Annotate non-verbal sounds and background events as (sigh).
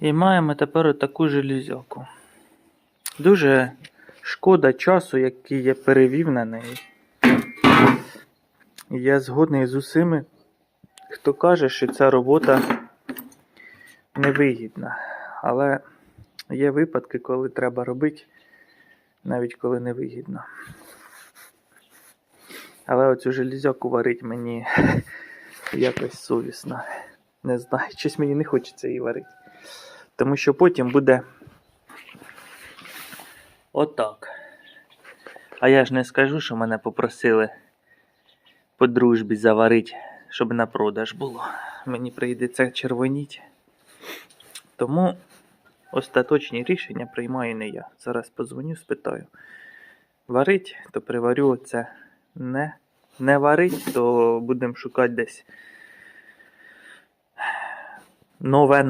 І маємо тепер таку железяку. Дуже шкода часу, який я перевів на неї. Я згодний з усіми, хто каже, що ця робота невигідна. Але є випадки, коли треба робити, навіть коли невигідно. Але оцю железяку варить мені (laughs) якось совісно. Не знаю, щось мені не хочеться її варити. Тому що потім буде отак. А я ж не скажу, що мене попросили по дружбі заварити, щоб на продаж було. Мені прийдеться червоніть. Тому остаточні рішення приймаю не я. Зараз позвоню, спитаю. Варить, то приварю це. Не, не варить, то будемо шукати десь нове